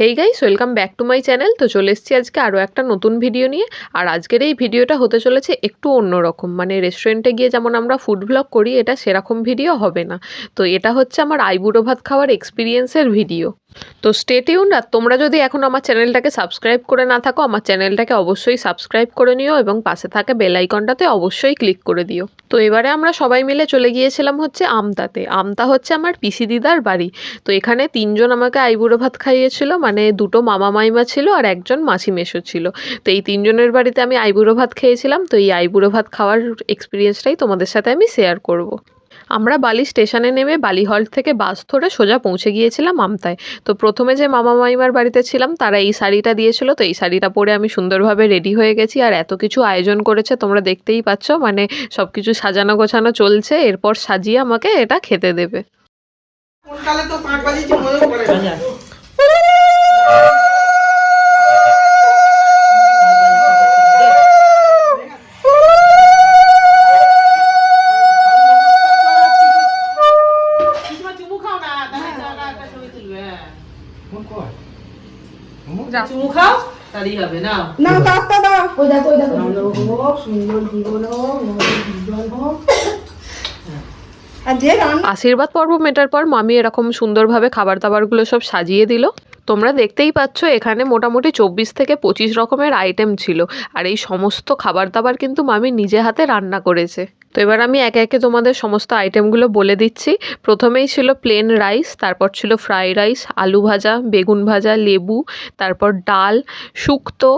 Hey guys welcome back to my channel তো চলে এসেছি আজকে আরও একটা নতুন ভিডিও নিয়ে। আর আজকের এই ভিডিওটা হতে চলেছে একটু অন্যরকম মানে রেস্টুরেন্টে গিয়ে যেমন আমরা ফুড ব্লগ করি, এটা সেরকম ভিডিও হবে না। তো এটা হচ্ছে আমার আইবুড়ো ভাত খাওয়ার এক্সপিরিয়েন্সের ভিডিও তো স্টে টিউন আর তোমরা যদি এখন আমার চ্যানেলটাকে সাবস্ক্রাইব করে না থাকো, আমার চ্যানেলটাকে অবশ্যই সাবস্ক্রাইব করে নিও এবং পাশে থাকা বেল আইকনটাতে অবশ্যই ক্লিক করে দিও। তো এবারে আমরা সবাই মিলে চলে গিয়েছিলাম হচ্ছে আমতাতে। আমতা হচ্ছে আমার পিসি দিদার বাড়ি। তো এখানে তিনজন আমাকে আইবুড়ো ভাত খাইয়েছিল মানে দুটো মামা মাইমা ছিল আর একজন মাসি মেশো ছিল। তো এই তিনজনের বাড়িতে আমি আইবুড়ো ভাত খেয়েছিলাম। তো এই আইবুড়ো ভাত খাওয়ার এক্সপিরিয়েন্সটাই তোমাদের সাথে আমি শেয়ার করব। আমরা বালি স্টেশনে নেমে বালি হল্ট থেকে বাস ধরে সোজা পৌঁছে গিয়েছিলাম আমতায়। তো প্রথমে যে মামা মাইমার বাড়িতে ছিলাম তারা এই শাড়িটা দিয়েছিল। তো এই শাড়িটা পরে আমি সুন্দরভাবে রেডি হয়ে গেছি। আর এত কিছু আয়োজন করেছে তোমরা দেখতেই পাচ্ছ। মানে সব কিছু সাজানো গোছানো চলছে। এরপর সাজিয়ে আমাকে এটা খেতে দেবে। কোনকালে তো পাঁচ বাজে হবে না? না দাও ওই দেখো ওই দেখো। ভালো হোক সুন্দর জীবন হোক জীবন হোক। আশীর্বাদ পর্ব মেটার পর মামি এরকম সুন্দরভাবে খাবার দাবারগুলো সব সাজিয়ে দিল। তোমরা দেখতেই পাচ্ছ, এখানে মোটামুটি চব্বিশ থেকে পঁচিশ রকমের আইটেম ছিল। আর এই সমস্ত খাবার দাবার কিন্তু মামি নিজে হাতে রান্না করেছে। তো এবার আমি একে একে তোমাদের সমস্ত আইটেমগুলো বলে দিচ্ছি। প্রথমেই ছিল প্লেন রাইস তারপর ছিল ফ্রাই রাইস আলু ভাজা, বেগুন ভাজা, লেবু, তারপর ডাল, শুক্তো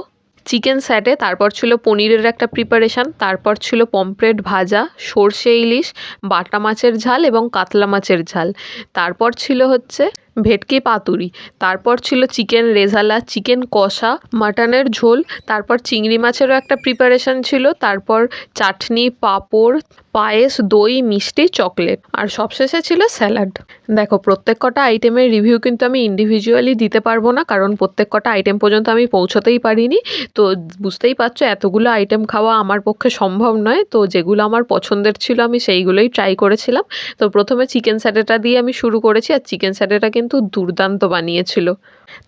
চিকেন স্যাটে তারপর ছিল পনিরের একটা প্রিপারেশান তারপর ছিল পমফ্রেট ভাজা, সর্ষে ইলিশ, বাটা মাছের ঝাল এবং কাতলা মাছের ঝাল। তারপর ছিল হচ্ছে ভেটকি পাতুরি, তারপর ছিল চিকেন রেজালা, চিকেন কষা, মাটনের ঝোল, তারপর চিংড়ি মাছেরও একটা প্রিপারেশন ছিল, তারপর চাটনি, পাঁপড়, পায়েস, দই, মিষ্টি, চকলেট, আর সবশেষে ছিল স্যালাড। দেখো, প্রত্যেক কটা আইটেমের রিভিউ কিন্তু আমি ইন্ডিভিজুয়ালি দিতে পারব না, কারণ প্রত্যেক কটা আইটেম পর্যন্ত আমি পৌঁছতেই পারিনি। তো বুঝতেই পারছ, এতগুলো আইটেম খাওয়া আমার পক্ষে সম্ভব নয়, তো যেগুলো আমার পছন্দের ছিল আমি সেইগুলোই ট্রাই করেছিলাম। তো প্রথমে চিকেন স্যাটেটা দিয়ে আমি শুরু করেছি, আর চিকেন স্যাটেটা দুর্দান্ত বানিয়েছিল।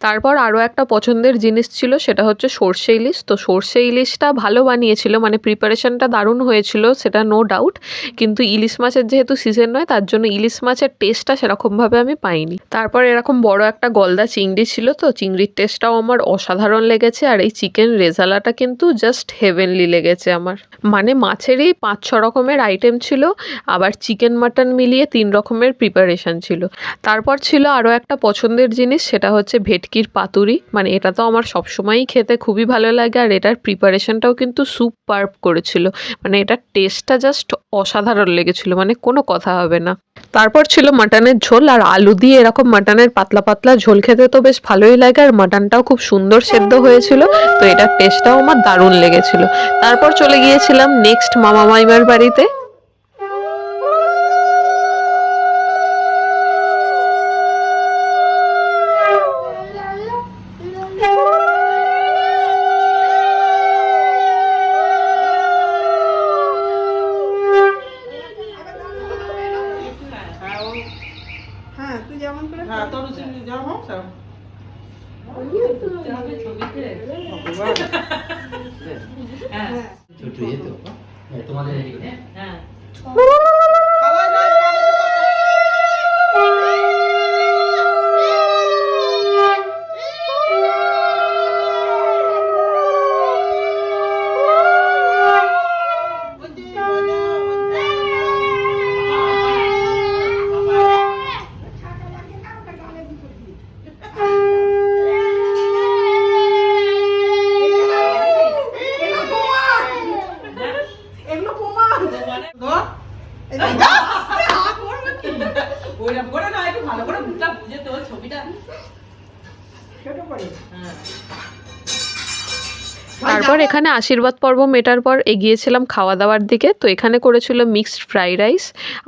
তারপর আরও একটা পছন্দের জিনিস ছিল, সেটা হচ্ছে সর্ষে ইলিশ। তো সর্ষে ইলিশটা ভালো বানিয়েছিল মানে প্রিপারেশনটা দারুণ হয়েছিল, সেটা নো ডাউট কিন্তু ইলিশ মাছের যেহেতু সিজন নয়, তার জন্য ইলিশ মাছের টেস্টটা সেরকমভাবে আমি পাইনি। তারপর এরকম বড় একটা গলদা চিংড়ি ছিল, তো চিংড়ির টেস্টটাও আমার অসাধারণ লেগেছে। আর এই চিকেন রেজালাটা কিন্তু জাস্ট হেভেনলি লেগেছে আমার। মানে মাছেরই পাঁচ ছ রকমের আইটেম ছিল, আবার চিকেন মাটন মিলিয়ে তিন রকমের প্রিপারেশন ছিল। তারপর ছিল আরও একটা পছন্দের জিনিস সেটা হচ্ছে ভেটকির পাতুরি। মানে এটা তো আমার সবসময়ই খেতে খুবই ভালো লাগে আর এটার প্রিপারেশনটাও কিন্তু সুপ পার্প করেছিল। মানে এটার টেস্টটা জাস্ট অসাধারণ লেগেছিল মানে কোনো কথা হবে না। তারপর ছিল মাটনের ঝোল আর আলু দিয়ে এরকম মাটনের পাতলা পাতলা ঝোল খেতে তো বেশ ভালোই লাগে আর মাটনটাও খুব সুন্দর সেদ্ধ হয়েছিল, তো এটার টেস্টটাও আমার দারুণ লেগেছিল। তারপর চলে গিয়েছিলাম নেক্সট মামা মাইমার বাড়িতে। ছোট ইয়ে তো ওইরকম করে না, একটু ভালো করে মুখটা বুঝে তোর ছবিটা। ছোট করে। হ্যাঁ। তারপর এখানে আশীর্বাদ পর্ব মেটার পর এগিয়েছিলাম খাওয়া দাওয়ার দিকে। তো এখানে করেছিল মিক্সড ফ্রাইড রাইস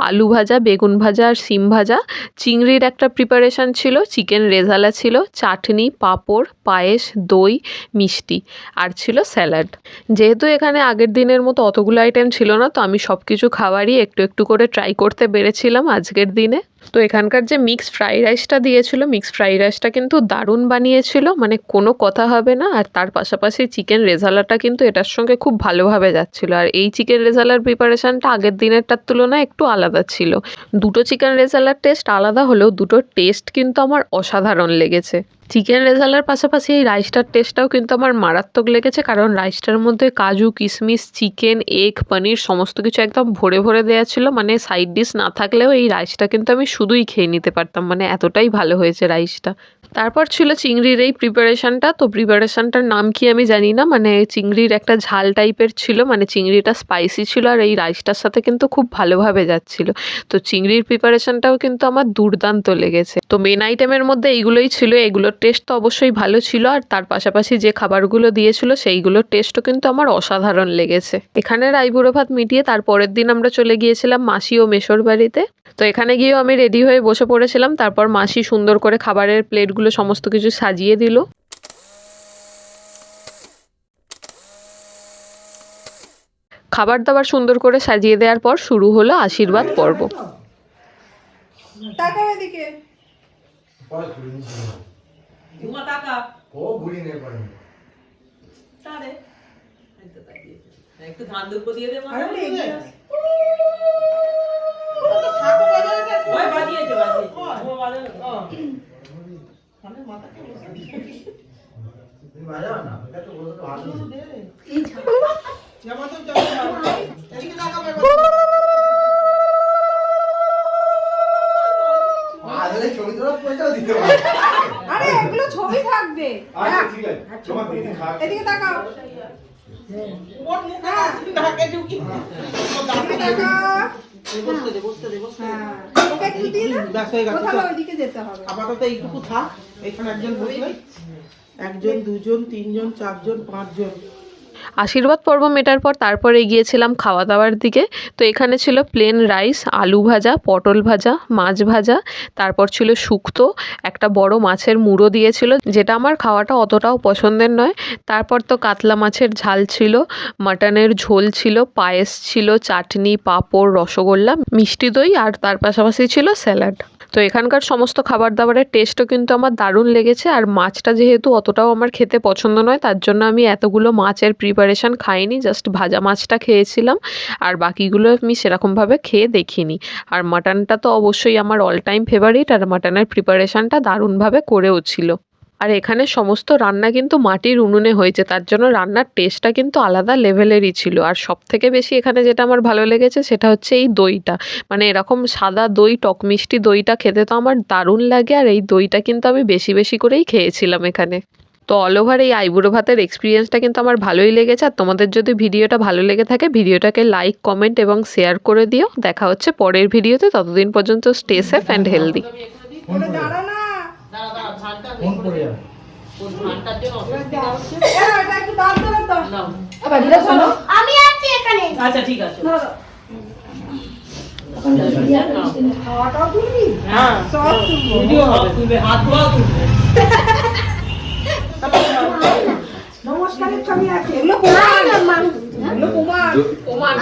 আলু ভাজা, বেগুন ভাজা আর সিম ভাজা। চিংড়ির একটা প্রিপারেশন ছিল চিকেন রেজালা ছিল, চাটনি, পাঁপড়, পায়েস, দই, মিষ্টি আর ছিল স্যালাড যেহেতু এখানে আগের দিনের মতো অতগুলো আইটেম ছিল না, তো আমি সব কিছু খাবারই একটু একটু করে ট্রাই করতে পেরেছিলাম আজকের দিনে। তো এখানকার যে মিক্সড ফ্রাইড রাইসটা দিয়েছিল মিক্সড ফ্রাইড রাইসটা কিন্তু দারুণ বানিয়েছিল মানে কোনো কথা হবে না, আর তার পাশাপাশি চিকেন রেজালাটা কিন্তু এটার সঙ্গে খুব ভালোভাবে যাচ্ছিল। আর এই চিকেন রেজালার প্রিপারেশানটা আগের দিনেরটার তুলনায় একটু আলাদা ছিল। দুটো চিকেন রেজালার টেস্ট আলাদা হলেও দুটো টেস্ট কিন্তু আমার অসাধারণ লেগেছে। চিকেন রেজালার পাশাপাশি এই রাইসটার টেস্টটাও কিন্তু আমার মারাত্মক লেগেছে, কারণ রাইসটার মধ্যে কাজু কিশমিশ চিকেন এগ পনির সমস্ত কিছু একদম ভরে ভরে দেওয়া ছিল। মানে সাইড ডিশ না থাকলেও এই রাইসটা কিন্তু আমি শুধুই খেয়ে নিতে পারতাম। মানে এতটাই ভালো হয়েছে রাইসটা। তারপর ছিল চিংড়ির এই প্রিপারেশনটা তো প্রিপারেশনটার নাম কি আমি জানি না। মানে চিংড়ির একটা ঝাল টাইপের ছিল। মানে চিংড়িটা স্পাইসি ছিল আর এই রাইসটার সাথে কিন্তু খুব ভালোভাবে যাচ্ছিল। তো চিংড়ির প্রিপারেশনটাও কিন্তু আমার দুর্দান্ত লেগেছে। তো মেন আইটেমের মধ্যে এইগুলোই ছিল। এগুলোর টেস্ট তো অবশ্যই ভালো ছিল। আর তার পাশাপাশি যে খাবারগুলো দিয়েছিল, সেইগুলোর টেস্টও কিন্তু আমার অসাধারণ লেগেছে। এখানে রাইবুড়ো ভাত মিটিয়ে তারপরের দিন আমরা চলে গিয়েছিলাম মাসি ও মেশোর বাড়িতে। তো এখানে গিয়েও আমি রেডি হয়ে বসে পড়েছিলাম তারপর মাসি সুন্দর করে খাবারের প্লেটগুলো সমস্ত কিছু সাজিয়ে দিল। খাবার দাবার সুন্দর করে সাজিয়ে দেওয়ার পর শুরু হলো আশীর্বাদ পর্ব। তাকাও এদিকে। ঝুমা টাকা মাথাটা বসে। তুমি বাজাও না এটা তো বলতে ভালো যেতে হবে। আপাতত এইটুকু থাক এখানে একজন বসবে একজন দুজন তিনজন চারজন পাঁচজন। আশীর্বাদ পর্ব মেটার পর তারপরে গিয়েছিলাম খাওয়া দাওয়ার দিকে। তো এখানে ছিল প্লেন রাইস আলু ভাজা, পটল ভাজা, মাছ ভাজা, তারপর ছিল শুক্তো, একটা বড় মাছের মুড়ো দিয়েছিল, যেটা আমার খাওয়াটা অতটাও পছন্দের নয়। তারপর তো কাতলা মাছের ঝাল ছিল, মাটনের ঝোল ছিল, পায়েস ছিল, চাটনি, পাঁপড়, রসগোল্লা, মিষ্টি দই, আর তার পাশাপাশি ছিল স্যালাড। তো এখানকার সমস্ত খাবার দাবারের টেস্টও কিন্তু আমার দারুণ লেগেছে আর মাছটা যেহেতু অতটাও আমার খেতে পছন্দ নয়, তার জন্য আমি এতগুলো মাছের প্রিপারেশান খাইনি জাস্ট ভাজা মাছটা খেয়েছিলাম আর বাকিগুলো আমি সেরকমভাবে খেয়ে দেখিনি। আর মাটনটা তো অবশ্যই আমার অল টাইম ফেভারিট আর মাটনের প্রিপারেশানটা দারুণভাবে করেও ছিল। আর এখানে সমস্ত রান্না কিন্তু মাটির উনুনে হয়েছে, তার জন্য রান্নার টেস্টটা কিন্তু আলাদা লেভেলেরই ছিল। আর সব থেকে বেশি এখানে যেটা আমার ভালো লেগেছে সেটা হচ্ছে এই দইটা। মানে এরকম সাদা দই, টক মিষ্টি দইটা খেতে তো আমার দারুণ লাগে, আর এই দইটা কিন্তু আমি বেশি বেশি করেই খেয়েছিলাম এখানে। তো অল ওভার এই আইবুড়ো ভাতের এক্সপিরিয়েন্সটা কিন্তু আমার ভালোই লেগেছে। আর তোমাদের যদি ভিডিওটা ভালো লেগে থাকে, ভিডিওটাকে লাইক কমেন্ট এবং শেয়ার করে দিও। দেখা হচ্ছে পরের ভিডিওতে। ততদিন পর্যন্ত stay safe and healthy phone করে যাবে? আমি আছি এখানে। আচ্ছা ঠিক আছে। খাওয়াটাও তুলবি হ্যাঁ। সব তুলবো। তুলবে হাত ধোয়া তুলবে। নমস্কারের ছবি আছে। এগুলো কুমার এগুলো কুমার